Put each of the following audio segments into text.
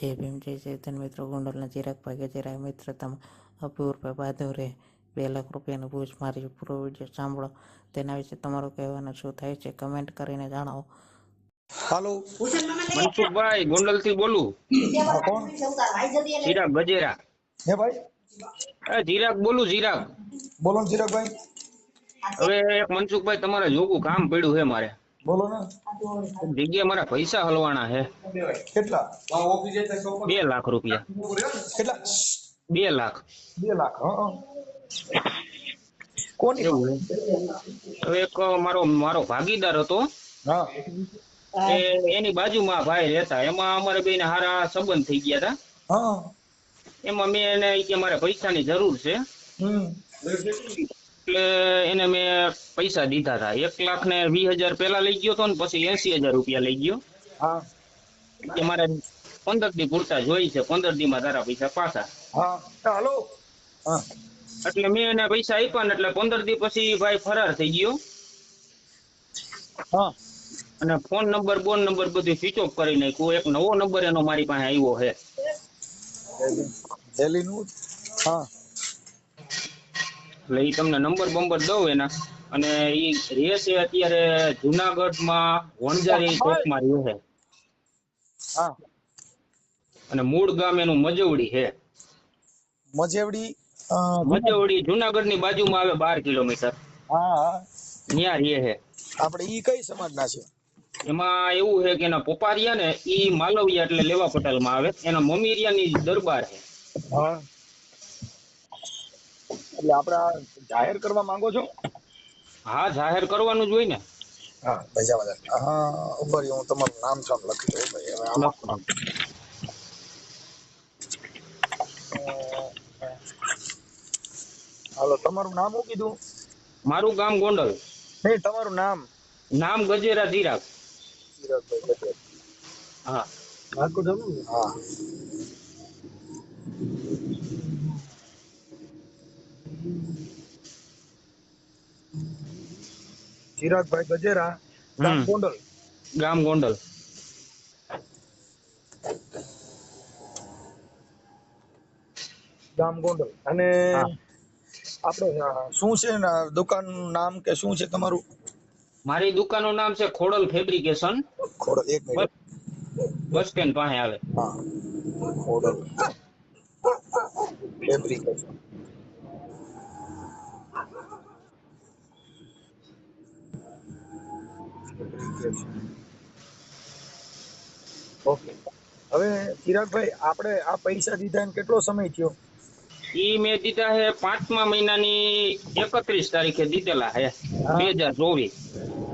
જય ભીમ જય ચૈતન્ય મિત્રો ગોંડલના ચિરાગભાઈ ગજરાય મિત્ર તમે અપૂર્વ બહાદુરે બે લાખ રૂપિયાનું ભૂજ મારી પૂરો વીડિયો સાંભળો. તેના વિશે તમારું કહેવાનું શું થાય છે? કમેન્ટ કરીને જણાવો. હાલો. મનસુખભાઈ ગોંડલથી બોલું. ચિરાગ ગજેરા. હે ભાઈ? ચિરાગ બોલું ચિરાગ. બોલો ચિરાગભાઈ. હવે એક મનસુખભાઈ તમારે જોગું કામ પડ્યું છે મારે. બોલો ને. જગ્યા મારા પૈસા હલવાના છે. કેટલા? બે લાખ રૂપિયા. કેટલા? બે લાખ. બે લાખ. કોની? એક મારો મારો ભાગીદાર હતો. હા. એની બાજુમાં ભાઈ રહેતા. એમાં અમારે બેને હારા સંબંધ થઈ ગયા હતા. હા. એમાં મેં એને કે મારે પૈસાની જરૂર છે. પૈસા દીધા હતા એક લાખ ને વીસ હજાર પેલા લઈ ગયો તો ને પછી એસી હજાર રૂપિયા લઈ ગયો. હા. કે મારે પંદર દી પૂરતા જોઈ છે પંદર દી માં તારા પૈસા પાછા. હા. હાલો. હા. એટલે મેં એને પૈસા આપ્યા ને એટલે પંદર દી પછી ભાઈ ફરાર થઈ ગયો. હા. અને ફોન નંબર બોન નંબર બધું સ્વિચ ઓફ કરી નાખ્યું. એક નવો નંબર એનો મારી પાસે આવ્યો છે. હા. એટલે એ તમને નંબર બંબર દઉં એના. અને એ રહે છે અત્યારે જુનાગઢમાં વણઝારી ચોકમાં રહે છે. હા. અને મૂળ ગામ એનું મજવડી છે. મજેવડી મજવડી જુનાગઢની બાજુમાં આવે બાર કિલોમીટર. હા ત્યાં રહે છે. આપણે ઈ કઈ સમાજના છે? એમાં એવું છે કે એના પપ્પા રહ્યા ને ઈ માલવિયા એટલે લેવા પટેલમાં આવે. એના મમ્મી રહ્યાની દરબાર છે. હા. એટલે આપડા જાહેર કરવા માંગો છો? હા જાહેર કરવાનું જ હોય ને. હા ભજાવા હા ઉપર હું તમારું નામ સામ લખી દઉં ભાઈ. હવે આમાં હાલો તમારું નામ શું કીધું? મારું ગામ ગોંડલ. નહીં તમારું નામ? નામ ગજેરા ધીરાગ ચિરાગભાઈ ગજેરા. હા. હા. ચિરાગભાઈ ગજેરા ગામ ગોંડલ. ગામ ગોંડલ. ગામ ગોંડલ. અને આપણે શું છે દુકાનનું નામ કે શું છે તમારું? મારી દુકાનનું નામ છે ખોડલ ફેબ્રિકેશન. ખોડલ એક મિનિટ. બસ સ્ટેન્ડ પાસે આવે. હા. ખોડલ. ફેબ્રિકેશન. ઓકે. હવે ચિરાગભાઈ આપણે આ પૈસા દીધા ને કેટલો સમય થયો? ઈ મેં દીધા હે પાંચમા મહિનાની એકત્રીસ તારીખે દીધેલા હે બે હજાર ચોવીસ.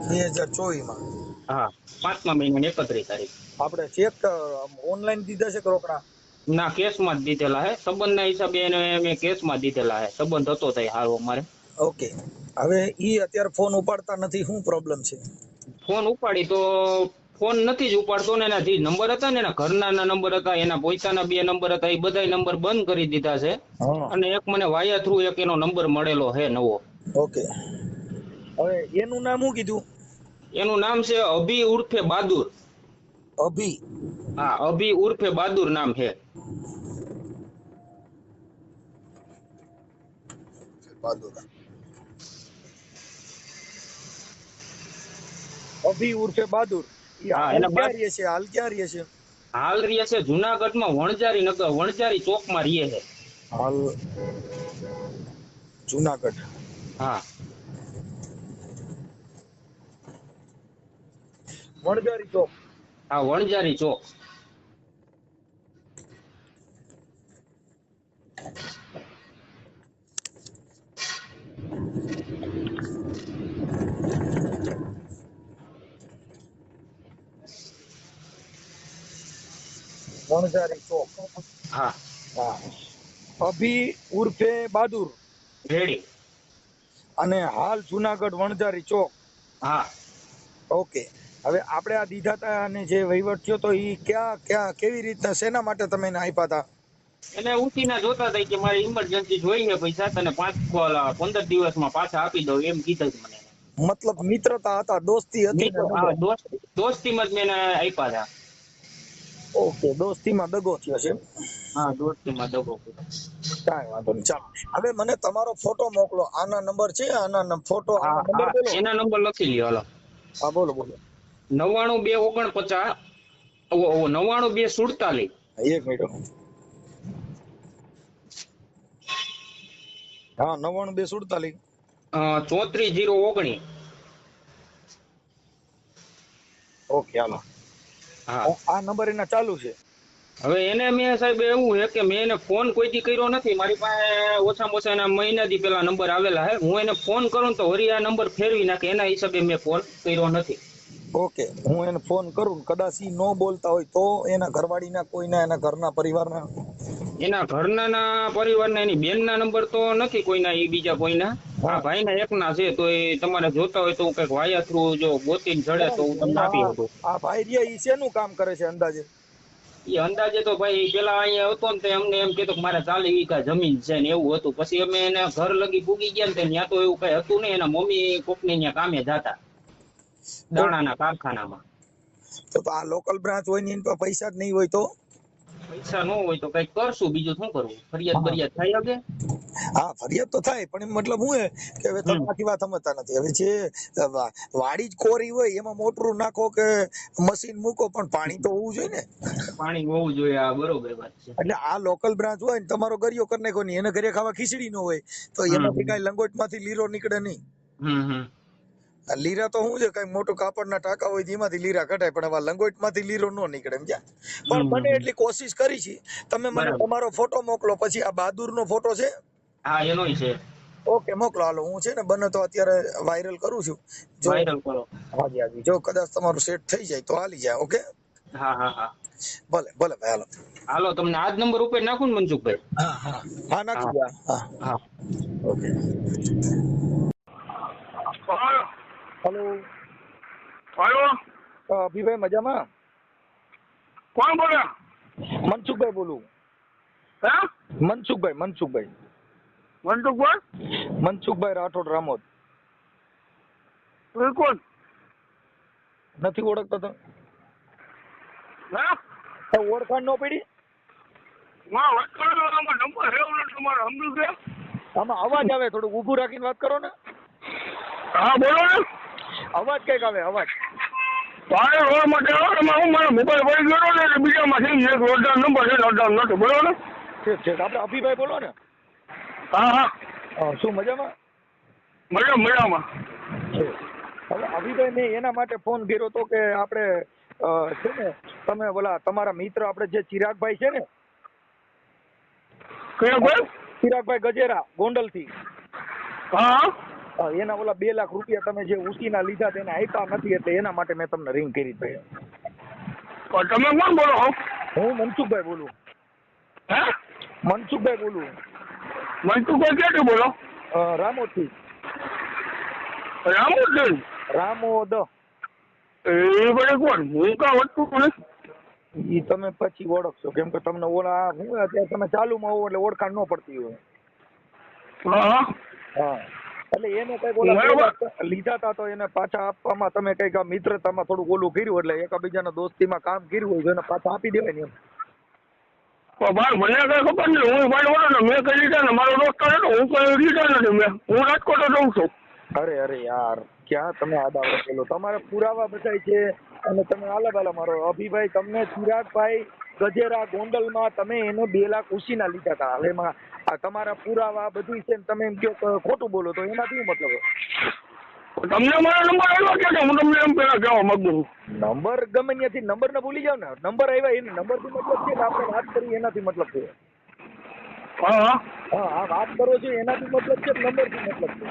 બે હજાર ચોવીસમાં હા પાંચમા મહિનાની એકત્રીસ તારીખ. આપણે ચેક ઓનલાઈન દીધા છે રોકડા? ના કેસમાં જ દીધેલા હે. સંબંધના હિસાબે એને મેં કેસમાં દીધેલા હે. સંબંધ હતો તઈ હારો અમારે. ઓકે. હવે ઈ અત્યારે ફોન ઉપાડતા નથી. શું પ્રોબ્લેમ છે? ફોન ઉપાડી તો ફોન નથી જ ઉપાડતો ને એના જે નંબર હતા ને એના ઘરના નંબર હતા એના પોતાના બે નંબર હતા એ બધા નંબર બંધ કરી દીધા છે. અને એક મને વાયા થ્રુ એક એનો નંબર મળેલો છે નવો. ઓકે. હવે એનું નામ શું કીધું? એનું નામ છે અભી ઉર્ફે બહાદુર. અભી. હા અભી ઉર્ફે બહાદુર નામ છે. બહાદુર. અભી ઉર્ફે બહાદુર. હા, હાલ એના ક્યાં રહે છે? હાલ રહે છે? જુનાગઢમાં વણજારી નગર વણઝારી ચોકમાં રહે છે. હાલ જુનાગઢ. હા. વણજારી ચોક. હા વણજારી ચોક. વણઝારી ચોક. હા. હા. અભી ઉર્ફે બહાદુર. રેડી. અને હાલ જુનાગઢ વણઝારી ચોક. હા. ઓકે. હવે આપણે આ દીધા હતા અને જે વહીવટ થયો તો ઈ ક્યાં ક્યાં કેવી રીતના શેના માટે તમે એને આપ્યા હતા એને ઉઠીને જોતા હતા કે મારી ઇમરજન્સી જોઈએ પૈસા તને પાંચ પંદર દિવસમાં પાછા આપી દઉં એમ કીધું મને. મતલબ મિત્રતા હતા દોસ્તી હતી દોસ્તીમાં જ મેં એને આપ્યા હતા ઓકે દોસ્તીમાં દગો થયો છે હા દોસ્તીમાં દગો કાંઈ વાંધો નહીં ચાલો. હવે મને તમારો ફોટો મોકલો. આના નંબર છે આના ફોટો આના નંબર બોલો. એના નંબર લખી લ્યો હાલો. હા બોલો બોલો. નવ્વાણું બે ઓગણપચાસ નવ્વાણું બે સુડતાલીસ. એક મિનિટ. હા નવ્વાણું બે સુડતાલીસ. ચોત્રીસ જીરો ઓગણીસ. Okay hello. આ નંબર એના ચાલુ છે. હવે એને મેં સાહેબ એવું છે કે મેં એને ફોન કોઈથી કર્યો નથી. મારી પાસે ઓછામાં ઓછા એના મહિનાથી પેલા નંબર આવેલા છે. હું એને ફોન કરું ને તો વળી આ નંબર ફેરવી નાખે. એના હિસાબે મેં ફોન કર્યો નથી. ઓકે. હું એને ફોન કરું કદાચ ઈ નો બોલતા હોય તો એના ઘરવાળીના કોઈના એના ઘરના પરિવારના? એના ઘરના પરિવારના એની બેનના નંબર તો નથી કોઈના એ બીજા કોઈના. આ ભાઈના એકના છે તો એ તમારે જોતા હોય તો હું કંઈક વાયા થ્રુ જો ગોતીને જડે તો હું તમને આપી શકું. આ ભાઈ રે ઈ શેનું કામ કરે છે અંદાજે? એ અંદાજે તો ભાઈ પેલા અહીંયા હતો ને તો એમને એમ કીધું કે મારે ચાલી વીઘા જમીન છે ને એવું હતું. પછી અમે એને ઘર લગી પૂગી ગયા ને ત્યાં તો એવું કઈ હતું નહીં. એના મમ્મી કોકને ત્યાં કામે જતા દાણાના કારખાનામાં. તો આ લોકલ બ્રાન્ચ હોય ને પૈસા જ નહીં હોય તો? પૈસા ન હોય તો કંઈક કરશું બીજું શું કરવું? ફરિયાદ ફરિયાદ થાય કે હા ફરિયાદ તો થાય પણ એમ મતલબ હું કે હવે તમે આખી વાત સમજતા નથી. હવે જે વાડી જ કોરી હોય એમાં મોટરું નાખો કે મશીન મૂકો પણ પાણી તો હોવું જોઈએ ને. પાણી હોવું જોઈએ આ બરોબર વાત છે. એટલે આ લોકલ બ્રાન્ચ હોય ને તમારો ગરિયો કરી નાખો નહીં એને ઘરે ખાવા ખીચડી નો હોય તો એમાંથી કઈ લંગોટમાંથી લીરો નીકળે નહીં. લીરા તો શું છે કઈ મોટું કાપડના ટાંકા હોય એમાંથી લીરા કઢાય પણ આવા લંગોટમાંથી લીરો ન નીકળે સમજ્યા? પણ મને બને એટલી કોશિશ કરી છે. તમે મને તમારો ફોટો મોકલો પછી આ બહાદુર નો ફોટો છે? હા એનોય છે. ઓકે મોકલો. હાલો હું છે ને બને તો અત્યારે વાયરલ કરું છું. જો વાયરલ કરો. હાજી હાજી. જો કદાચ તમારું સેટ થઈ જાય તો હાલી જાય ઓકે? હા હા હા. ભલે ભલે ભાઈ હાલો. હાલો તમને આ જ નંબર ઉપર નાખું ને મનસુખભાઈ? હા હા. હા નાખી દે હા. હા. ઓકે. હેલો. હેલો. અભિભાઈ મજામાં? કોણ બોલે? મનસુખભાઈ બોલું. હા? મનસુખભાઈ મનસુખભાઈ. મનસુખભાઈ મનસુખભાઈ રાઠોડ રામોદ. એ કોણ? નથી ઓળખતા તો ના? તો ઓળખાણ ન પડી? ના વાત કરો તો આમાં નંબર છે ઓલો તમારો સમજુ છે? આમાં અવાજ આવે થોડુંક ઊભું રાખીને વાત કરો ને. હા બોલો ને. અવાજ કંઈક આવે અવાજ. તારે રોડ માટે આવો ને હું મારો મોબાઈલ પડી ગયો ને એટલે બીજામાં એક રોડ નંબર છે રોડ નથી બોલો ને. ઠીક છે આપણે અભિભાઈ બોલો ને. હા હા. હા, શું મજામાં? મજા મજામાં. હવે અભિભાઈ મેં એના માટે ફોન કર્યો તો કે આપણે છે ને તમે બોલા તમારા મિત્ર આપણે જે ચિરાગભાઈ છે ને? કયા ભાઈ ચિરાગભાઈ ગજેરા ગોંડલથી હા. એના ઓલા બે લાખ રૂપિયા તમે જે ઉસીના લીધા તેને આપ્યા નથી એટલે એના માટે મેં તમને રિંગ કરી ભાઈ. તમે કોણ બોલો? હું મનસુખભાઈ બોલું. હે? મનસુખભાઈ બોલું. મનસુખભાઈ ક્યાંથી બોલો? રામોથી. રામોદથી રામોદ એ બધે કોણ હું કાં વસ્તુ નહીં ઈ તમે પછી ઓળખશો કેમ કે તમને ઓલા હું અત્યારે તમે ચાલુમાં હોવ એટલે ઓળખાણ ન પડતી હોય. હા. એટલે એને કંઈક ઓલા લીધા તા તો એને પાછા આપવામાં તમે કંઈક મિત્રતામાં થોડું ઓલું કર્યું એટલે એકબીજાના દોસ્તીમાં કામ કર્યું હોય એને પાછા આપી દેવાય ને એમ. મને કઈ ખબર નહીં. હું ભાઈ ને મેં કઈ લીધા ને મારો દોસ્ત હતો. હું કઈ લીધા નથી મેં. હું રાજકોટ રહું છું. અરે અરે યાર, ક્યાં તમે આદા પેલો તમારે પુરાવા બધાય છે અને તમે આલા બાલા મારો. અભિભાઈ, તમને ચિરાગભાઈ ગજેરા ગોંડલમાં તમે એને બે લાખ ઉછીના લીધા હતા. હાલ એમાં તમારા પુરાવા બધું છે ને તમે એમ કહો ખોટું બોલો તો એનાથી મતલબ? તમને મારો નંબર આવ્યો કે હું તમને એમ પેલા કહેવા માંગુ છું. નંબર ગમે ત્યાંથી નંબર ને ભૂલી જાવ ને. નંબર આવ્યા એને નંબરથી મતલબ છે કે આપણે વાત કરી એનાથી મતલબ છે. હા હા. વાત કરો છો એનાથી મતલબ છે નંબરથી મતલબ છે?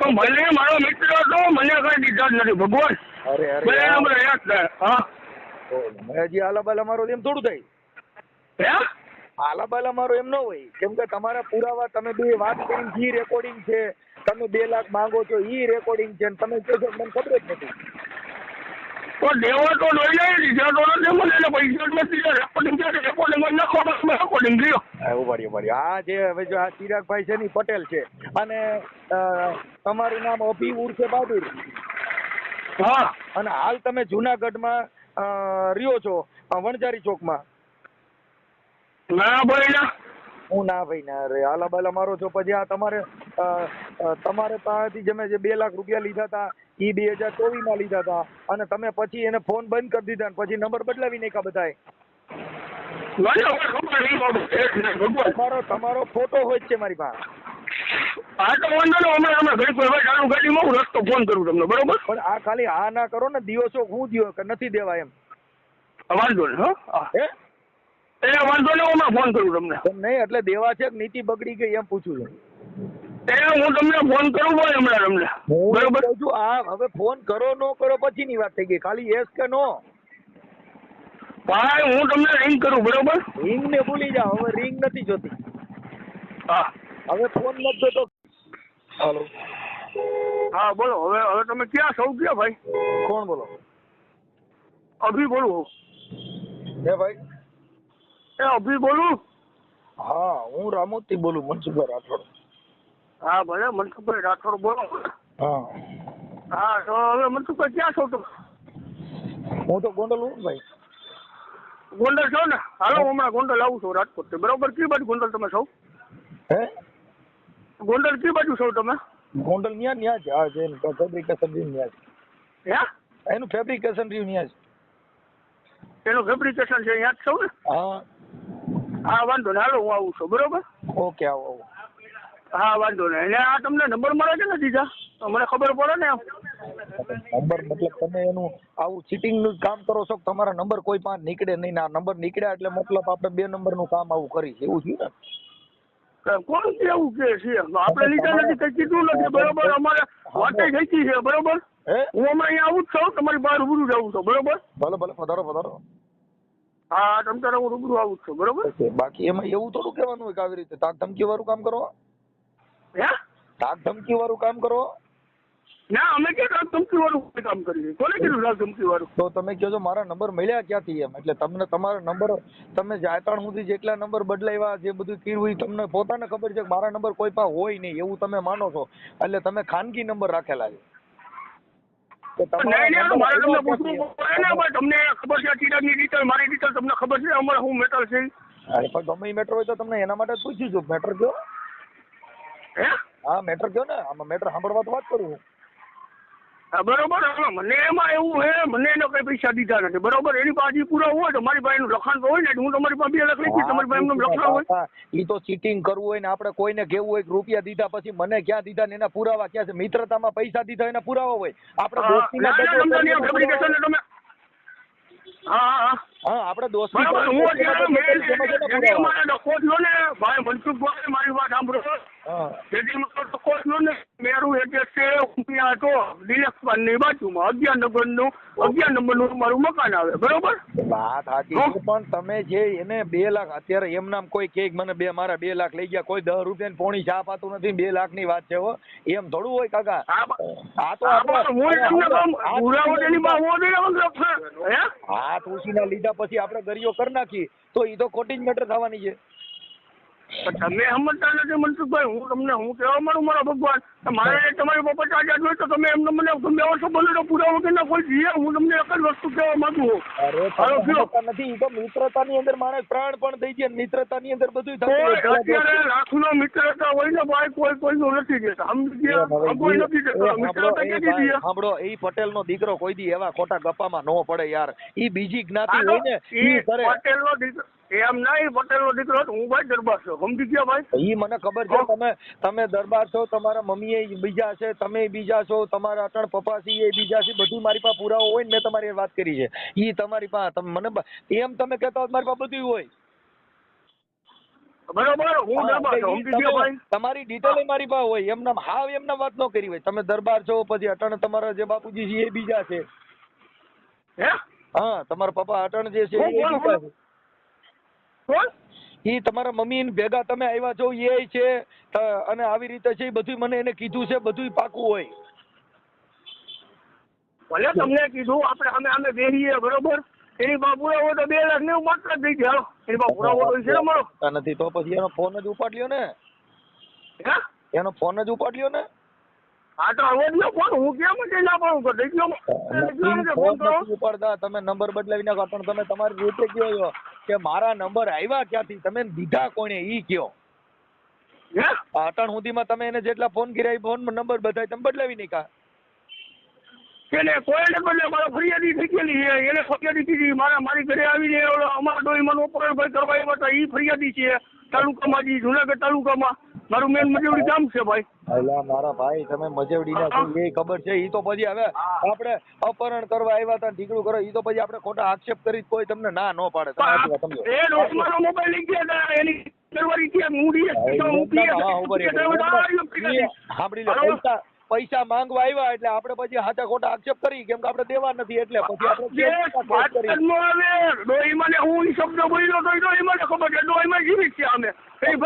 તો ભલે મારો મિત્ર હતો મને કઈ દીધા જ નથી. ભગવાન અરે અરે મને નંબર યાદ થાય હા. હજી આલા બાલા મારો એમ થોડું થાય. હે? આલાબાલા મારો એમ ન હોય. કેમ કે તમારા પુરાવા તમે બે વાત કરી જી રેકોર્ડિંગ છે તમે બે લાખ માંગો છો ઈ રેકોર્ડિંગ છે તમે કહો છો મને ખબર જ નથી. તો દેવા તો લઈ જાય લીધા તો નથી મને એટલે પૈસા નથી રેકોર્ડિંગ છે રેકોર્ડિંગ નાખો રેકોર્ડિંગ લ્યો હા, ઊભા રહ્યો, આ જે હવે જો આ ચિરાગભાઈ છે ને પટેલ છે. અને તમારું નામ અભી ઉર્ફે બહાદુર હા. અને હાલ તમે જુનાગઢમાં રહ્યો છો વણજારી ચોકમાં. ના ભાઈ ના. હું ના ભાઈ ના અરે આલા બાલા મારો છો પછી આ તમારે તમારે પાસેથી જે મેં જે બે લાખ રૂપિયા લીધા હતા એ બે હજાર ચોવીસમાં લીધા હતા. અને તમે પછી એને ફોન બંધ કરી દીધા પછી નંબર બદલાવી નાખ્યા બધાએ. તમારો તમારો ફોટો હોય છે મારી પાસે. હા તો વાંધો નહીં. ચાલુ ગાડીમાં હું રસ્તો ફોન કરું તમને બરોબર? પણ આ ખાલી હા ના કરો ને દિવસો હું દ્યો કે નથી દેવા એમ. વાંધો નહીં હા. હે. એ વાંધો નહીં હું ફોન કરું તમને. નહીં એટલે દેવા છે કે નીતિ બગડી ગઈ એમ પૂછું છું. હું તમને ફોન કરું ભાઈ હમણાં તમને. બરોબર? આ હવે ફોન કરો નો કરો પછીની વાત થઈ ગઈ. ખાલી યસ કે નો ભાઈ હું તમને રિંગ કરું બરોબર? રિંગ ને ભૂલી જાઓ હવે રિંગ નથી જોતી. હા. હવે ફોન નથી જોતો. હાલો. હા બોલો. હવે હવે તમે ક્યાં સૌ ક્યાં ભાઈ? કોણ બોલો? અભી બોલું હે ભાઈ? એ અભી બોલું? હા હું રામોતી બોલું મનસુખભાઈ રાઠોડ. હા ભલે મનસુખભાઈ રાઠોડ બોલો. હા. હા તો હવે મનસુખભાઈ ક્યાં છો તમે? હું તો ગોંડલ હું ભાઈ. ગોંડલ છો ને? હાલો હું હમણાં ગોંડલ આવું છું રાજકોટ બરોબર કઈ બાજુ ગોંડલ તમે છો? હે? ગોંડલ કઈ બાજુ છો તમે? ગોંડલ ન્યા ન્યા છે હા છે ફેબ્રિકેશન રીવ ન્યા છે હે? એનું ફેબ્રિકેશન રીવ ન્યા છે એનું ફેબ્રિકેશન છે જ છો ને? હા. હા વાંધો નહીં હાલો હું આવું છું. બરોબર? ઓકે આવો આવો. હા વાંધો નહીં. એટલે આ તમને નંબર મળે છે ને દીધા તો મને ખબર પડે ને નંબર મતલબ તમે એનું આવું ચીટિંગનું કામ કરો છો તમારા નંબર કોઈ પાસે નીકળે નહીં ને આ નંબર નીકળ્યા એટલે મતલબ આપણે બે નંબરનું કામ આવું કરીશ એવું થયું ને? કોણ એવું કે છે? આપણે લીધા નથી કઈ કીધું નથી. બરોબર અમારે વાતે થઈ છે બરોબર? હે? હું હમણાં અહીંયા આવું જ છું તમારી બહાર રૂબરૂ જ આવું છું બરોબર? ભલે ભલે પધારો પધારો હા તમ તારે હું રૂબરૂ આવું છું બરોબર? બાકી એમાં એવું થોડું કહેવાનું હોય કે આવી રીતે તાક ધમકી વાળું કામ કરો હે? તાક ધમકી વાળું કામ કરો. ના અમે કે રાગ ધમકી વાળું કામ કરીએ? કોને કીધું રાગ ધમકી વાળું તો તમે કહો છો મારા નંબર મળ્યા ક્યાંથી એમ? એટલે તમને તમારા નંબર તમે જાયતાણ સુધી જેટલા નંબર બદલાવ્યા જે બધું કર્યું એ તમને પોતાને ખબર છે કે મારા નંબર કોઈ પાસે હોય નહીં એવું તમે માનો છો. એટલે તમે ખાનગી નંબર રાખેલા છે. તમને ખબર છે ચિરાગની ડિટેલ મારી ડિટેલ તમને ખબર છે અમારે હું મેટર છે? પણ ગમે મેટર હોય તો તમને એના માટે પૂછ્યું છું. મેટર કયો? હે? મેટર કયો ને? આમાં મેટર સાંભળવા તો વાત કરું બરોબર. મને એમાં એવું હે મને એનો કઈ પૈસા દીધા નથી. બરોબર એની પાસે પૂરા હોય તો મારી પાસે લખાણ તો હોય ને હું તમારી પાસે બે લાખ લખી તમારી પાસે એમનું લખાણ હોય. ઈ તો ચીટિંગ કરવું હોય ને આપણે કોઈને કેવું હોય રૂપિયા દીધા પછી મને ક્યાં દીધા ને એના પુરાવા ક્યાં છે? મિત્રતામાં પૈસા દીધા એના પુરાવા હોય. આપણે તમે. હા હા આપણે દોસ્તી હું ડખો થયો ને ભાઈ મનસુખભાઈ મારી વાત સાંભળો. હા. જેથી મારો ને મેરું એડ્રેસ છે હું ત્યાં હતો દિલેશપાનની બાજુમાં અગિયાર નંબરનું અગિયાર નંબરનું મારું મકાન આવે બરોબર? વાત સાચી પણ તમે જે એને બે લાખ અત્યારે એમ નામ કોઈ કે મને બે મારા બે લાખ લઈ ગયા કોઈ દસ રૂપિયા પોણી ચા પાતું નથી બે લાખની વાત છે હો એમ થોડું હોય કાકા. આ તો હાથ ઉછીના લીધા પછી આપણે ગરીઓ કરી નાખી તો એ તો ખોટી જ મેટર થવાની છે. તમે સમજતા નથી મનસુખભાઈ હું તમને હું કહેવા માંડું મારા ભગવાન મારે તમારી બાબત આઝાદ હોય તો તમે એમને મને ગમે એવો સંબંધ તો પુરાવો કે ના કોઈ જીએ હું તમને એક જ વસ્તુ કહેવા માંગુ છું. તમે નથી તો મિત્રતાની અંદર માણસ પ્રાણ પણ થઈ જાય મિત્રતાની અંદર બધું. કોઈ અત્યારે લાખનો મિત્રતા હોય ને ભાઈ કોઈ કોઈનું નથી દેતા. ગયા? કોઈ નથી એ દેતા મિત્રતા એ ક્યાંથી સાંભળો એ પટેલ નો દીકરો કોઈ દી એવા ખોટા ગપ્પામાં ન પડે યાર. ઈ બીજી જ્ઞાતિ હોય ને પટેલ નો દીકરો એમ નહીં પટેલનો દીકરો હું ભાઈ દરબાર છું. સમજી ગયા ભાઈ? ઈ મને ખબર છે તમે તમે દરબાર છો તમારા મમ્મી એ બીજા છે તમે બીજા છો તમારા અટણ પપ્પાસી એ બીજા છે બધું મારી પાસે પુરાવો હોય ને મેં તમારી વાત કરી છે. ઈ તમારી પાસે મને એમ તમે કહેતા મારી પાસે બધું હોય. બરોબર હું દરબાર છું. સમજી ગયા ભાઈ? તમારી ડિટેલ મારી પાસે હોય એમના હાવ એમના વાત ન કરી હોય. તમે દરબાર છો પછી અટણ તમારા જે બાપુજી છે એ બીજા છે. હે? હા તમારા પપ્પા અટણ જે છે એ બીજા છે. કોણ? ઈ તમારા મમ્મી ભેગા તમે આવ્યા છો એ છે. અને આવી રીતે છે એ બધું મને એને કીધું છે બધું પાકું હોય. ભલે તમને કીધું આપણે અમે અમે બેહીએ બરોબર? એની પાસે પુરાવો તો બે લાખ નેવું માત્ર દે હાલો. એની પાસે પુરાવો તો છે મારો નથી તો પછી એનો ફોન જ ઉપાડ લ્યો ને. હે? એનો ફોન જ ઉપાડ લ્યો ને? હા તો હવે જ ફોન હું કેમ જ ના પાડું કે દઈ ગયો ફોન ઉપાડતા. તમે નંબર બદલાવી નાખો. પણ તમે તમારી રીતે કહો છો કે મારા નંબર આવ્યા ક્યાંથી? તમે દીધા કોણે? ઈ કયો. પાટણ સુધીમાં તમે એને જેટલા ફોન કર્યા ફોન નંબર બધાય તમે બદલાવી નાખ્યા. કે ને કોઈ ને બદલે મારા ફરિયાદી થઈ ગયેલી છે. એને ફરિયાદી કીધી મારા મારી ઘરે આવીને અમારા ડોઈ મને ઓપરેશન ભાઈ કરવા આવ્યા હતા ઈ ફરિયાદી છે તાલુકામાં જી જુનાગઢ તાલુકામાં. મારું મેન મજેવડી ગામ છે ભાઈ. અલા મારા ભાઈ તમે મજેવડી ના એ ખબર છે? ઈ તો પછી હવે આપણે અપહરણ કરવા આવ્યા હતા ઢીકડું કરો ઈ તો પછી આપણે ખોટા આક્ષેપ કરી કોઈ તમને ના ન પાડે. તમે એ ડોક મોબાઈલ લઈ ગયા એની કરવાની કે છે તો હું પીએ. સાંભળી લે પૈસા પૈસા માંગવા આવ્યા એટલે આપણે પછી હાથે ખોટા આક્ષેપ કરી કેમ કે આપણે દેવા નથી એટલે પછી આપણે જે કેસ વાત કરી. કરવામાં આવે. ડોહીમાં ને હું શબ્દ બોલ્યો તો ડોહીમાં ખબર છે. ડોહીમાં જીવી છે અમે. એ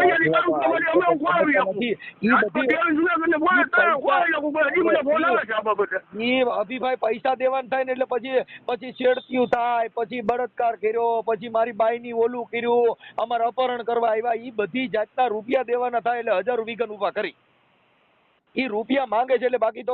અભિભાઈ પૈસા દેવાના થાય ને એટલે પછી પછી છેડતીયું થાય પછી બળાત્કાર કર્યો પછી મારી બાઈની ઓલું કર્યું અમારે અપહરણ કરવા આવ્યા એ બધી જાતના રૂપિયા દેવાના થાય એટલે હજાર વીઘન ઊભા કરી. ઈ રૂપિયા માંગે છે એટલે બાકી તો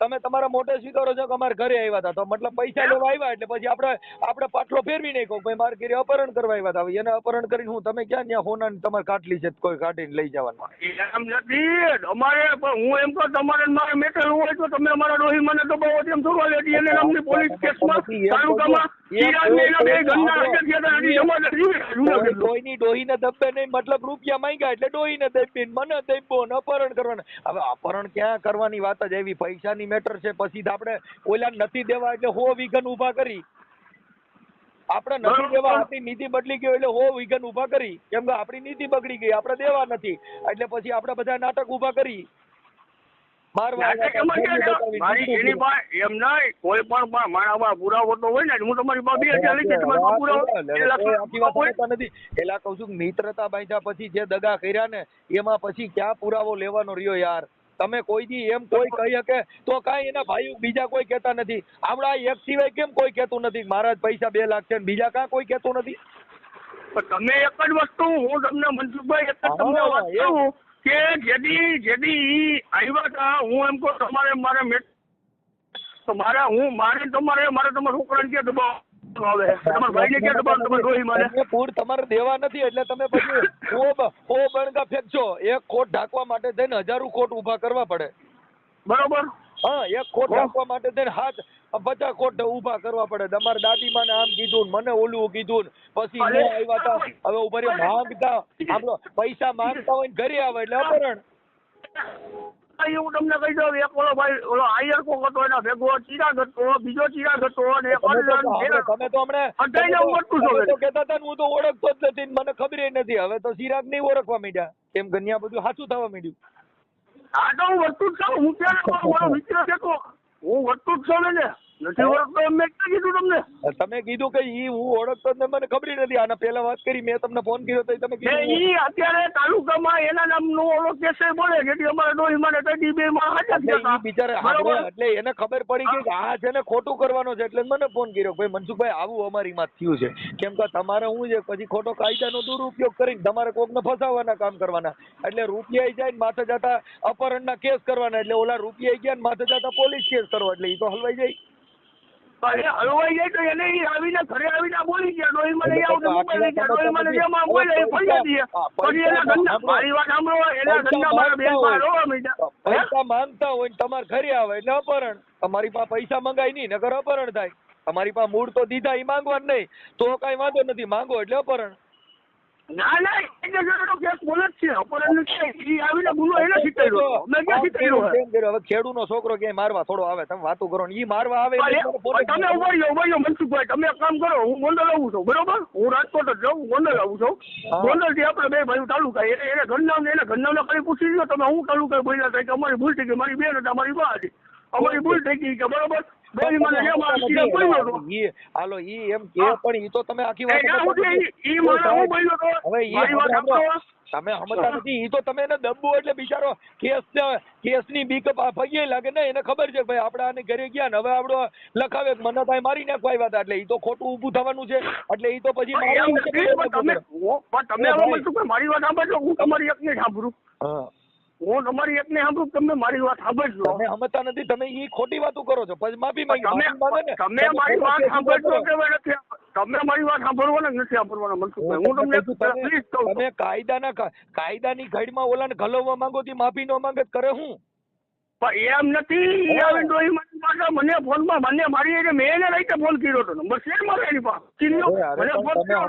તમે તમારા મોટે સ્વીકારો છો કે અમારે ઘરે આવ્યા હતા? તો મતલબ પૈસા લેવા આવ્યા એટલે પછી આપણે આપણે પાટલો ફેરવી નાખ્યો. ભાઈ મારે ઘરે અપહરણ કરવા આવ્યા હતા. એને અપહરણ કરીને હું તમે ક્યાં ત્યાં હોનાની તમારે કાટલી છે કોઈ કાઢીને લઈ જવાનું? એમ નથી. અમારે પણ હું એમ તો તમારે મારે મેટર હોય તો તમે અમારા ડોહી મને તો બહુ એમ થોડું લેતી એને અમને પોલીસ કેસમાં તાલુકામાં કહું કહું. ડોહીની ડોહીને દબે નહીં મતલબ રૂપિયા માંગ્યા એટલે ડોહીને દબી મને દબ્યો ને અપહરણ કરવાના. હવે અપહરણ ક્યાં કરવાની વાત જ એવી? પૈસાની મેટર છે પછી આપણે ઓલા નથી દેવા એટલે હો વિઘન ઊભા કરી. આપણે નથી દેવા આપણી નીતિ બદલી ગઈ એટલે હો વિઘન ઊભા કરી. કેમ કે આપણી નીતિ બગડી ગઈ આપણે દેવા નથી. એટલે પછી આપણે બધા નાટક ઊભા કરી. મિત્રતા બાંધ્યા પછી જે દગા કર્યા ને એમાં પછી ક્યાં પુરાવો લેવાનો રહ્યો યાર? તમે કોઈ દી એમ કોઈ કહી શકે તો કાંઈ એના ભાઈ બીજા કોઈ કહેતા નથી. આપણા એક સિવાય કેમ કોઈ કહેતું નથી? મારા પૈસા બે લાખ છે બીજા કાં કોઈ કહેતું નથી? તમે એક જ વસ્તુ હું તમને મનસુખભાઈ એક જ તમને વાત કહું કે જેથી જેથી આવ્યા હતા હું એમ કહું તમારે મારે મેટ તો મારે હું મારે તમારે મારે તમારા છોકરાને કે દબાવ પૂર તમારે દેવા નથી એટલે તમે પછી ઓ બણગા ફેંકશો. એક ખોટ ઢાંકવા માટે થઈને હજારો કોટ ઊભા કરવા પડે. બરોબર. હા એક કોટ ઢાંકવા માટે થઈને હાથ પચાસ કોટ ઊભા કરવા પડે. તમારા દાદીમાને આમ કીધું મને ઓલું કીધું પછી ન આવ્યા તા હવે ઊભા માંગતા આપણો પૈસા માંગતા હોય ઘરે આવે એટલે અપહરણ. આ એવું તમને કહી દઉં એક ઓલો ભાઈ ઓલો આયર કોક હતો એના ભેગો ચિરાગ હતો બીજો ચિરાગ હતો અને એક તમે તો અર્જુન આપણે- તમે તો હમણે અઢાઈને તમે છો તો કહેતા હતા હું તો ઓળખતો જ નથી મને ખબર નથી. હવે તો ચિરાગ નહીં ઓળખવા માંડ્યા. એમ કે બધું સાચું થવા માંડ્યું. હા તો હું વર્તું જ છું હું ક્યારે મિત્ર છે હું વર્તું જ છું ને. નથી ઓળખતો મેં કીધું તમને? તમે કીધું કે ઈ હું ઓળખતો મને ખબર નથી. આના પહેલા વાત કરી મેં તમને ફોન કર્યો તો તમે કીધું ઈ અત્યારે તાલુકામાં એના નામનો ઓલો કેસે બોલે જેથી અમારા ડોહી માને તડી બે માં હાજર એટલે બિચારા એને ખબર પડી કે આ છે ને ખોટું કરવાનો છે. એટલે મને ફોન કર્યો ભાઈ મનસુખભાઈ આવું અમારી માં થયું છે. કેમ કે તમારે હું છે પછી ખોટો કાયદાનો દુરુપયોગ કરીને તમારે કોકને ફસાવવાના કામ કરવાના. એટલે રૂપિયા જાય ને માથે જતા અપહરણના કેસ કરવાના. એટલે ઓલા રૂપિયા ગયા ને માથે જતા પોલીસ કેસ કરવા. એટલે ઈ તો હલવાઈ જાય. એ હલવાઈ જાય તો એને ઈ આવીને ઘરે આવીને બોલી ગયા. ડોહી મને એટલે આવશે તો મોબાઈલ લઈ ગયા. ડોહી મને જેમાં બોલે એ ફરિયાદી છે. પછી એના પૈસા ધંધા મારી વાત સાંભળો એના ધંધા મારા બેન માંગતા હોય. રોવા માંડ્યા. પૈસા માંગતા હોય ને તમારે ઘરે આવે એટલે અપહરણ તમારી પાસે પૈસા મંગાય નહીં નગર અપહરણ થાય. તમારી પાસે મૂળ તો દીધા એ માંગવા નહીં. તો કઈ વાંધો નથી માંગો એટલે અપહરણ. ના ના એટલે જેનો કેસ બોલે જ છે. અપહરણ નથી ઈ આવીને ગુનો એને હતો. મેં ક્યાં? હવે ખેડૂનો છોકરો ક્યાંય મારવા થોડો આવે? તમે વાતો કરો ને. ઈ મારવા આવે તમે ઊભા રહ્યો ઊભા રહ્યો મનસુખભાઈ તમે કામ કરો હું ગોંડલ આવું છું બરોબર? હું રાજકોટ જ જાઉં ગોંડલ આવું છું. ગોંડલથી આપણે બે ભાઈ તાલુકા એને એને ઘરનામ એને ઘરનામ ખાલી પૂછી લો તમે. હું તાલુકા બોલ્યા થાય કે અમારી ભૂલ થઈ ગઈ મારી બેન હતા મારી બા હતી. અમારી ભૂલ થઈ ગઈ કે બરોબર? હાલો ઈ એમ કે પણ ઈ તો તમે આખી વાત સમજતા નથી. ઈ- હવે સાંભળો, સાંભળો. તમે સમજતા નથી તો તમે એને દબો એટલે બિચારો કેસ કેસની બીક ભગી લાગે ને એને ખબર છે ભાઈ આપણે આને ઘરે ગયા ને હવે આપણો લખાવે મને તાય મારી નાખવા આવ્યા હતા એટલે ઈ તો ખોટું ઊભું થવાનું છે એટલે ઈ તો પછી મારી એ ભાઈ. વાત સાંભળજો હું તમારી એકને સાંભળું હા. તમારી એક ને સાંભળું તમે મારી વાત સાંભળજો. તમે સમજતા નથી તમે ઈ ખોટી વાતો કરો છો. પછી માફી માંગી. તમે તમે મારી વાત સાંભળજો કે નથી. તમે મારી વાત સાંભળવાના નથી સાંભળવાના? મનસુખભાઈ હું તમને તમે- તમે- પ્લીઝ કહું તમે કાયદાના કાયદાની ઘડમાં ઓલાને ઘલવવા માંગો થી માફી નો માંગત કરે હું? એમ નથી મારી પાસે મને ફોનમાં મને મારી મેં એને ફોન કર્યો હતો. નંબર છે મારો એની પાસે? ચીન્યો. મને ફોન કર્યો.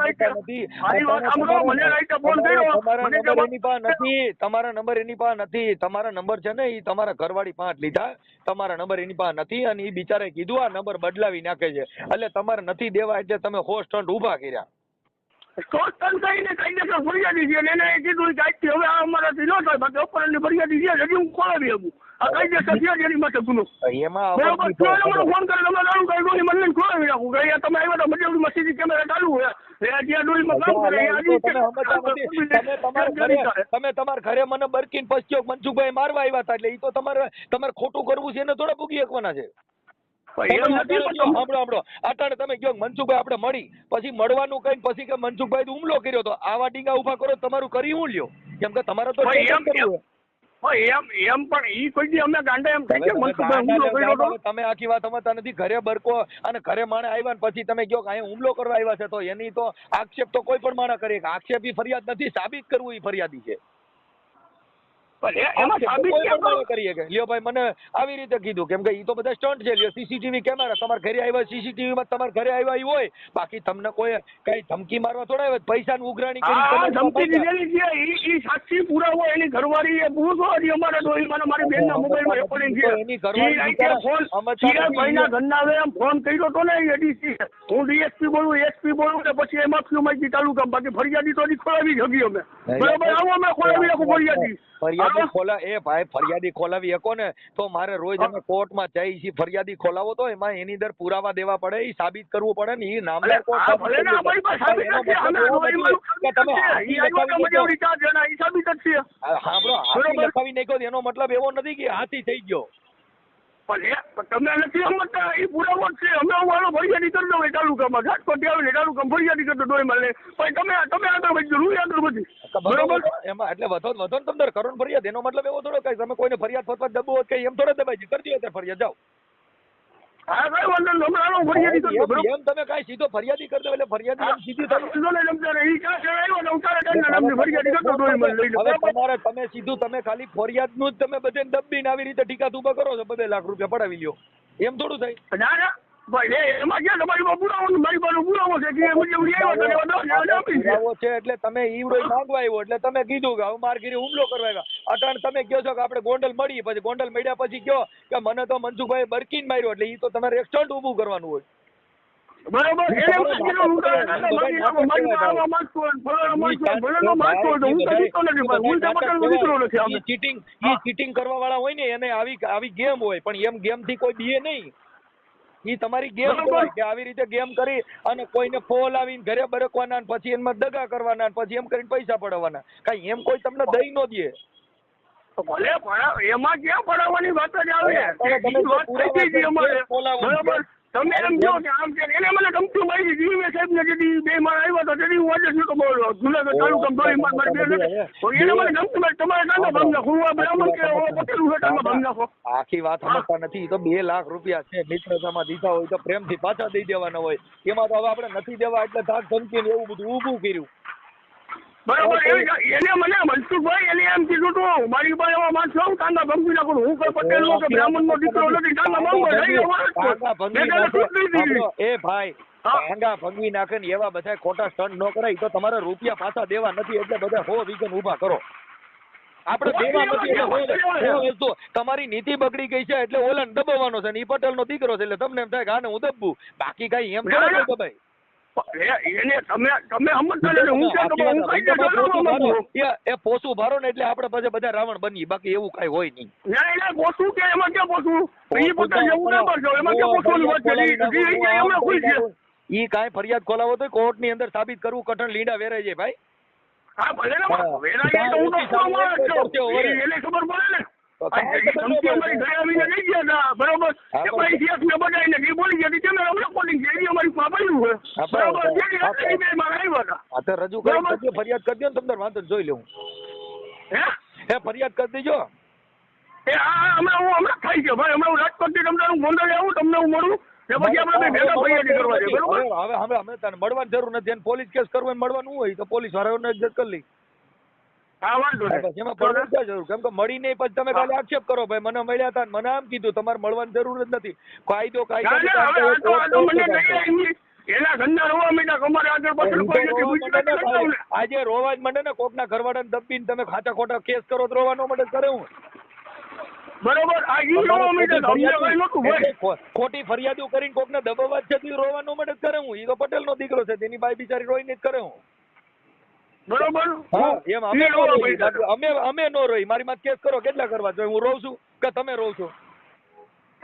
મારી વાત સાંભળો તમારા- મને રાઈતે ફોન કર્યો. મને નંબર એની પાસે નથી. તમારા નંબર એની પાસે નથી. તમારા નંબર છે ને એ તમારા ઘરવાળી પાંચ લીધા. તમારા નંબર એની પાસે નથી અને એ બિચારે કીધું આ નંબર બદલાવી નાખે છે. એટલે તમારે નથી દેવા એટલે તમે હોસ્ટ ઊભા કર્યા. તન કહીને કાયદેસર ફરિયાદી છે. અને એ કીધું કે આજથી હવે આ અમારાથી ન થાય. બાકી અપહરણની ફરિયાદી છે હજી હું ખોલાવી શકું. માટે ગુનો એમાં બરોબર ફોન કરે તમે કઈ ડોલી મને કે અહીંયા આવ્યા તો સીધી કેમેરા ચાલુ હોય તમારા ઘરે મને બરકીન પસ્યો મનસુખભાઈ મારવા આવ્યા હતા એટલે એ તો તમારે તમારે ખોટું કરવું છે એને થોડા ભૂગી શકવાના છે તમે અટાણે કયો, તમે મનસુખભાઈ આપણે મળી પછી મળવાનું કઈ પછી કે મનસુખભાઈ હુમલો કર્યો તો આવા ડીંગા ઊભા કરો તમારું કરી હું લ્યો કેમ કે તમારે તો એમ- એમ પણ ઈ કોઈ દી અમે ગાંડા એમ થઈ તમે મનસુખભાઈ હુમલો કર્યો હતો. તમે આખી વાત સમજતા નથી ઘરે બરકો અને ઘરે માણે આવ્યા ને પછી તમે કહો કે અહીંયા હુમલો કરવા આવ્યા છે તો એની તો આક્ષેપ તો કોઈ પણ માણસ કરે. આક્ષેપ ઈ ફરિયાદ નથી સાબિત કરવું ઈ ફરિયાદી છે. લ્યો ભાઈ મને આવી રીતે કીધું કેમ કે ઈ તો બધા સ્ટન્ટ છે લ્યો સીસીટીવી કેમેરા તમારા ઘરે આવ્યા સીસીટીવી માં તમારા ઘરે આવ્યા હોય બાકી તમને કોઈ કઈ ધમકી મારવા થોડા આવે પૈસાની ઉઘરાણી કરી ધમકી દીધેલી છે ઈ ઈ સાક્ષી પુરાવો એની ઘરવાળી એ પૂછો હજી અમારા ડોહી મને મારી બેનના મોબાઈલમાં રેકોર્ડિંગ છે. એની ઘરવાળી ફોન ચિરાગભાઈના ઘરના આવે એમ ફોન કર્યો તો ને એડીસી હું ડીએસપી બોલું એસપી બોલું ને પછી એમાં ફ્યુ માહિતી તાલુકા બાકી ફરિયાદી તો હજી ખોલાવી જ હગી અમે. બરોબર આવો અમે ખોલાવી ફરિયાદી. ફરિયાદી ખોલા એ ભાઈ ફરિયાદી ખોલાવી શકો ને તો મારે રોજ અમે કોર્ટમાં જઈ છીએ ફરિયાદી ખોલાવો તો એમાં એની અંદર પુરાવા દેવા પડે એ સાબિત કરવું પડે ને એ નામદાર કોર્ટ એનો મતલબ એવો નથી કે હાથી થઈ ગયો. પણ તમે નથી સમજતા એ પુરાવો છે અમે ફરિયાદી કરી દઉં એ તાલુકામાં રાજકોટ આવીને તાલુકામાં ફરિયાદી કરતો ડોહીમાં ને પણ તમે તમે આગળ વધી હું આગળ વધી બરોબર? એમાં એટલે વધો વધો ને તમને કરો ફરિયાદ એનો મતલબ એવો થોડો કઈ તમે કોઈને ફરિયાદ ફરવા દબો કઈ એમ થોડો દબાઈ કરી દો ફરિયાદ જાઓ. હા કઈ વાંધો હમણાં ફરિયાદી કરતો એમ તમે કાંઈ સીધો ફરિયાદી કરી એટલે ફરિયાદી એમ સીધી થાય વાંધો નહીં તમ ઈ ક્યાં આવ્યો ને હું તારે નામની ફરિયાદી કરતો ડોહીમાં લઈ હવે તમારે તમે સીધું તમે ખાલી ફરિયાદનું જ તમે બધે દબીને આવી રીતે ટીકા તુબા કરો છો બે લાખ રૂપિયા પડાવી લ્યો. એમ થોડું થાય. ના ના. એટલે તમે ઈવડો માંગવા આવ્યો એટલે તમે કીધું કે હુમલો કરવા આવ્યા અટાણ તમે કહો છો કે આપણે ગોંડલ મળીએ પછી ગોંડલ મળ્યા પછી કહો કે મને તો મનસુખભાઈ બરકીન માર્યો એટલે એ તો તમારે રેસ્ટોરન્ટ ઊભું કરવાનું હોય. બરોબર ચીટિંગ કરવા વાળા હોય ને એને આવી આવી ગેમ હોય પણ એમ ગેમથી કોઈ બીએ નહીં. ઈ તમારી ગેમ કે આવી રીતે ગેમ કરી અને કોઈને ફોલ આવીને ઘરે બરકવાના અને પછી એમાં દગા કરવાના અને પછી એમ કરીને પૈસા પડાવવાના. કઈ એમ કોઈ તમને દઈ નો દે. તો ભલે એમાં ક્યાં પડાવવાની વાત જ આવે. તમે એમ જો કે આમ કે એને મને ગમતું ભાઈ મેં સાહેબ ને જેથી બે માણ આવ્યા હતા તેથી હું આજે નહોતો બોલ્યો જુનાગઢ તાલુકામાં દોડી માર મારી બેન. તો એને મને ગમતું ભાઈ તમારે કાંડા ભંગ નાખો હું આ બ્રાહ્મણ કે ઓ પટેલ હોટલમાં ભંગ નાખો. આખી વાત સમજતા નથી. તો બે લાખ રૂપિયા છે. મિત્રતામાં દીધા હોય તો પ્રેમથી પાછા દઈ દેવાના હોય. એમાં તો હવે આપણે નથી દેવા એટલે ધાક ધમકી ને એવું બધું ઊભું કર્યું. બરોબર એને મને મનસુખભાઈ એને એમ કીધું તું મારી પાસે એવા માણસો આવું કાંડા ભંગી નાખું હું કોઈ પટેલ નો કે બ્રાહ્મણ દીકરો નથી એ ભાઈ. ભંગી નાખે એવા બધા ખોટા સ્ટન્ટ ન કરાય તો તમારે રૂપિયા પાછા દેવા નથી એટલે બધા હો વિઘન ઊભા કરો. આપણે દેવા નથી એટલે તમારી નીતિ બગડી ગઈ છે એટલે ઓલા દબાવવાનો છે ને ઈ પટેલ નો દીકરો છે એટલે તમને એમ થાય કે આને હું દબવું? બાકી કઈ એમ ના, દબાય? એને તમે તમે સમજતા નથી હું ક્યાં તો હું કઈ રીતે જણાવવા માંગુ છું. એ એ પોસું ભારો ને એટલે આપણે પછી બધા રાવણ બનીએ બાકી એવું કઈ હોય નહીં. ના એને પોસું કે એમાં ક્યાં પોસું? એ પોતા જેવું ના કરશો એમાં ક્યાં પોસવાની વાત છે ઈ- ઈ- ઈ- ઈ એમણે ખુશ છે? ઈ કાંઈ ફરિયાદ ખોલાવો તો કોર્ટની અંદર સાબિત કરવું કઠણ લીંડા વેરાય છે ભાઈ. હા ભલે ને વેરાય તો હું તો ખબર પડે ને. રજૂ કરી ફરિયાદ કરજો, ને તમને વાંધો જોઈ લેવું હે? ફરિયાદ કરી દેજો. એ હા હમણાં હું હમણાં ભાઈ હમણાં હું રાજકોટથી તમને હું ગોંડલ આવું તમને હું મળું. હવે હવે અમે તને મળવાની જરૂર નથી. પોલીસ કેસ કરવો મળવાનું હોય તો પોલીસ વાળાઓને એડજસ્ટ કરી લઈ. હા વાંધો નહીં. બસ એમાં પડવાની ક્યાં જરૂર? કેમ કે મળી પછી તમે ખાલી આક્ષેપ કરો ભાઈ મને મળ્યા હતા મને આમ કીધું તમારે મળવાની જરૂર જ નથી. કાયદો ના, ના, હવે આ તો- આ તો મને નહીં કાયદો એના ઘરના રોવા માંડ્યા અમારે આગળ પાછળ કોઈ નથી ગુજરાત ને. આજે રોવા જ મંડે ને કોકના ઘરવાળાને દબીને તમે ખાતા ખોટા કેસ કરો તો રોવાનો મંડે કરે હું. બરોબર આ ઈ રોવા માંડ્યા અમને કઈ નહોતું ભાઈ ખોટી ફરિયાદો કરીને કોકને દબાવવા જ છે રોવાનો મંડે કરે હું. ઈ તો પટેલ નો દીકરો છે તેની બાઈ બિચારી રોઈને જ કરે હું. બરોબર? એમ અમે. અમે નો રોઈ મારી માં કેસ કરો કેટલા કરવા? જોઈએ હું રોઉં છું કે તમે રોવ છો?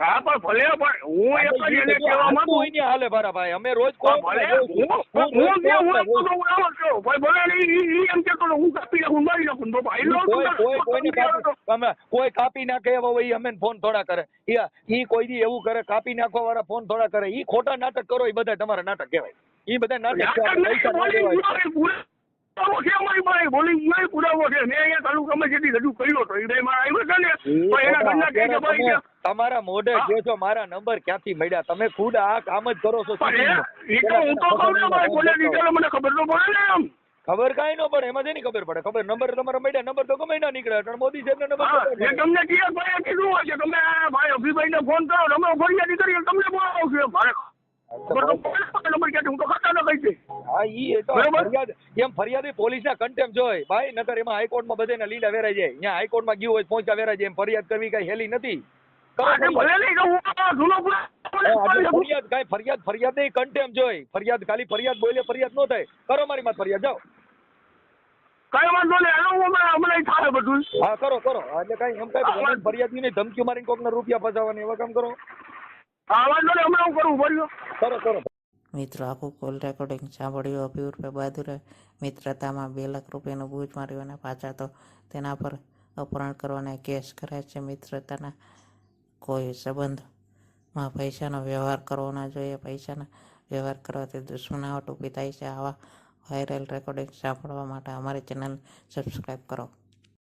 હા પણ ભલે પણ હું એક જ એને કહેવા માંગુ. હોય ને હાલે મારા ભાઈ. અમે રોજ પણ ભલે હું હું રોજ હું ત્યાં હું કોર્ટમાં આપતો જઉં તો હું આવો જ ભાઈ ભલે ઈ- ઈ એમ કહેતો તો હું કાપી નાખું મારી નાખું. તો ભાઈ નો કોઈ કોઈ કોઈને કાપી અમે કોઈ કાપી નાખે એવા હોય ઈ અમે ફોન થોડા કરે. ઈ ઈ કોઈ દી એવું કરે કાપી નાખવા વાળા ફોન થોડા કરે. ઈ ખોટા નાટક કરો ઈ બધા તમારા નાટક કહેવાય. ઈ બધા નાટક પૈસા ના દેવાય પુરાવો છે અમારી પાસે. બોલી ગયો પુરાવો છે. મેં અહીંયા તાલુકામાં જેથી રજૂ કર્યો હતો એ બે આવ્યો છે ને. તો એના ઘરના કહે કે ભાઈ તમારા મોઢે. છો મારા નંબર ક્યાંથી મળ્યા? તમે ખુદ આ કામ જ કરો છો. એ- તો હું તો કહું ને ભાઈ બોલે દીધેલો મને ખબર તો પડે ને એમ. ખબર કાંઈ ન પડે એમાં જેની ખબર પડે? ખબર નંબર તમારા મળ્યા નંબર તો ગમે ના નીકળે પણ મોદી સાહેબ નંબર એ તમને ટીએસ ભાઈ કીધું હોય કે તમે ભાઈ અભિભાઈ અભિભાઈને ફોન કરો તમે ફરિયાદી કરી તમને બોલાવશું મારે ને નંબર ક્યાંથી હું તો ઈ એ તો ફરિયાદ એમ ફરિયાદી પોલીસના કન્ટેમ જોય. ભાઈ નકર એમાં હાઈકોર્ટમાં બધાના લીલા વેરાઈ જાય. અહીંયા હાઈકોર્ટમાં ગયું હોય તો વેરાઈ જાય. એમ ફરિયાદ કરવી કઈ હેલી નથી. કરો હા, તે ફરિયાદ. ભલે નહીં તો હું આ જૂનો પુરાવો હા, આજે બોલે ફરિયાદ કાંઈ ફરિયાદ ફરિયાદ નહીં કન્ટેમ જોય. ફરિયાદ ખાલી ફરિયાદ બોલે ફરિયાદ ન થાય. કરો મારી માં ફરિયાદ જાઓ. કઈ વાંધો નહીં હાલો હમણાં હમણાં થાય બધું. હા કરો કરો. એટલે કઈ એમ કાંઈ ફરિયાદ નહીં ધમકી મારીને કોકના રૂપિયા ફસાવવાની એવા કામ કરો? હા વાંધો નહીં હમણાં હું કરું ભર્યો કરો કરો. મિત્રો, આખું કોલ રેકોર્ડિંગ સાંભળ્યું અભી ઉર્ફે બહાદુરે મિત્રતામાં બે લાખ રૂપિયાનું બૂજ માર્યું અને પાછા તો તેના પર અપહરણ કરવાના કેસ કરે છે. મિત્રતાના કોઈ સંબંધમાં પૈસાનો વ્યવહાર કરવો ના જોઈએ. પૈસાના વ્યવહાર કરવાથી દુશ્મનાવટ ઊભી થાય છે. આવા વાયરલ રેકોર્ડિંગ સાંભળવા માટે અમારી ચેનલ સબસ્ક્રાઈબ કરો.